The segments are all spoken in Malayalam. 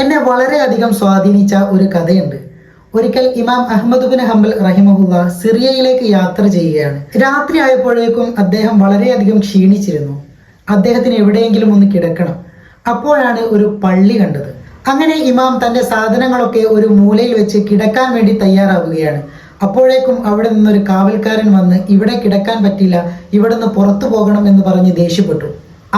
എന്നെ വളരെയധികം സ്വാധീനിച്ച ഒരു കഥയുണ്ട്. ഒരിക്കൽ ഇമാം അഹമ്മദ് ബിൻ ഹംബൽ റഹിമഹുല്ല സിറിയയിലേക്ക് യാത്ര ചെയ്യുകയാണ്. രാത്രി ആയപ്പോഴേക്കും അദ്ദേഹം വളരെയധികം ക്ഷീണിച്ചിരുന്നു. അദ്ദേഹത്തിന് എവിടെയെങ്കിലും ഒന്ന് കിടക്കണം. അപ്പോഴാണ് ഒരു പള്ളി കണ്ടത്. അങ്ങനെ ഇമാം തന്റെ സാധനങ്ങളൊക്കെ ഒരു മൂലയിൽ വെച്ച് കിടക്കാൻ വേണ്ടി തയ്യാറാവുകയാണ്. അപ്പോഴേക്കും അവിടെ നിന്നൊരു കാവൽക്കാരൻ വന്ന് ഇവിടെ കിടക്കാൻ പറ്റില്ല ഇവിടെ നിന്ന് പുറത്തു പോകണം എന്ന് പറഞ്ഞ് ദേഷ്യപ്പെട്ടു.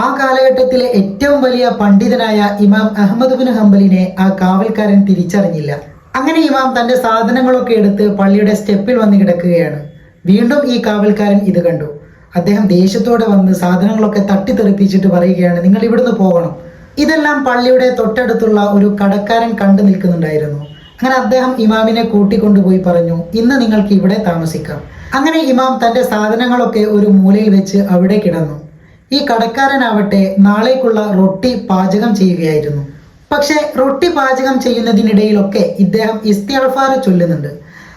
ആ കാലഘട്ടത്തിലെ ഏറ്റവും വലിയ പണ്ഡിതനായ ഇമാം അഹമ്മദ് ബിൻ ഹംബലിനെ ആ കാവൽക്കാരൻ തിരിച്ചറിഞ്ഞില്ല. അങ്ങനെ ഇമാം തന്റെ സാധനങ്ങളൊക്കെ എടുത്ത് പള്ളിയുടെ സ്റ്റെപ്പിൽ വന്ന് കിടക്കുകയാണ്. വീണ്ടും ഈ കാവൽക്കാരൻ ഇത് കണ്ടു. അദ്ദേഹം ദേഷ്യത്തോടെ വന്ന് സാധനങ്ങളൊക്കെ തട്ടിത്തെറിപ്പിച്ചിട്ട് പറയുകയാണ് നിങ്ങൾ ഇവിടുന്ന് പോകണം. ഇതെല്ലാം പള്ളിയുടെ തൊട്ടടുത്തുള്ള ഒരു കടക്കാരൻ കണ്ടു നിൽക്കുന്നുണ്ടായിരുന്നു. അങ്ങനെ അദ്ദേഹം ഇമാമിനെ കൂട്ടിക്കൊണ്ടുപോയി പറഞ്ഞു ഇന്ന് നിങ്ങൾക്ക് ഇവിടെ താമസിക്കാം. അങ്ങനെ ഇമാം തന്റെ സാധനങ്ങളൊക്കെ ഒരു മൂലയിൽ വെച്ച് അവിടെ കിടന്നു. ഈ കടക്കാരനാവട്ടെ നാളേക്കുള്ള റൊട്ടി പാചകം ചെയ്യുകയായിരുന്നു. പക്ഷെ റൊട്ടി പാചകം ചെയ്യുന്നതിനിടയിലൊക്കെ ഇദ്ദേഹം ഇസ്തിയൾഫാർ ചൊല്ലുന്നുണ്ട്.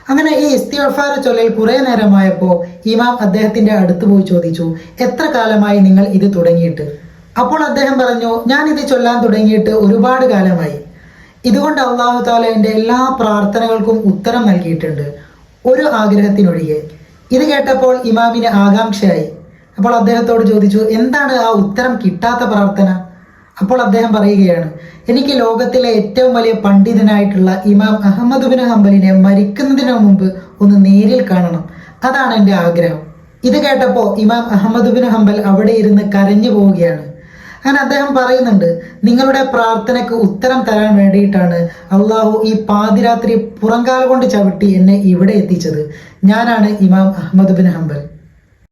അങ്ങനെ ഈ ഇസ്തിയൾഫാർ ചൊല്ലൽ കുറെ നേരമായപ്പോൾ ഇമാം അദ്ദേഹത്തിന്റെ അടുത്ത് പോയി ചോദിച്ചു എത്ര കാലമായി നിങ്ങൾ ഇത് തുടങ്ങിയിട്ട്? അപ്പോൾ അദ്ദേഹം പറഞ്ഞു ഞാൻ ഇത് ചൊല്ലാൻ തുടങ്ങിയിട്ട് ഒരുപാട് കാലമായി. ഇതുകൊണ്ട് അള്ളാഹു താല എന്റെ എല്ലാ പ്രാർത്ഥനകൾക്കും ഉത്തരം നൽകിയിട്ടുണ്ട്. ഒരു ആഗ്രഹത്തിനൊഴികെ. ഇത് കേട്ടപ്പോൾ ഇമാമിന് ആകാംക്ഷയായി. അപ്പോൾ അദ്ദേഹത്തോട് ചോദിച്ചു എന്താണ് ആ ഉത്തരം കിട്ടാത്ത പ്രാർത്ഥന? അപ്പോൾ അദ്ദേഹം പറയുകയാണ് എനിക്ക് ലോകത്തിലെ ഏറ്റവും വലിയ പണ്ഡിതനായിട്ടുള്ള ഇമാം അഹമ്മദ് ബിൻ ഹംബലിനെ മരിക്കുന്നതിന് മുമ്പ് ഒന്ന് നേരിൽ കാണണം. അതാണ് എന്റെ ആഗ്രഹം. ഇത് കേട്ടപ്പോൾ ഇമാം അഹമ്മദ് ബിൻ ഹംബൽ അവിടെ ഇരുന്ന് കരഞ്ഞു പോവുകയാണ്. അങ്ങനെ അദ്ദേഹം പറയുന്നുണ്ട് നിങ്ങളുടെ പ്രാർത്ഥനയ്ക്ക് ഉത്തരം തരാൻ വേണ്ടിയിട്ടാണ് അള്ളാഹു ഈ പാതിരാത്രി പുറങ്കാല കൊണ്ട് ചവിട്ടി എന്നെ ഇവിടെ എത്തിച്ചത്. ഞാനാണ് ഇമാം അഹമ്മദ് ബിൻ ഹംബൽ.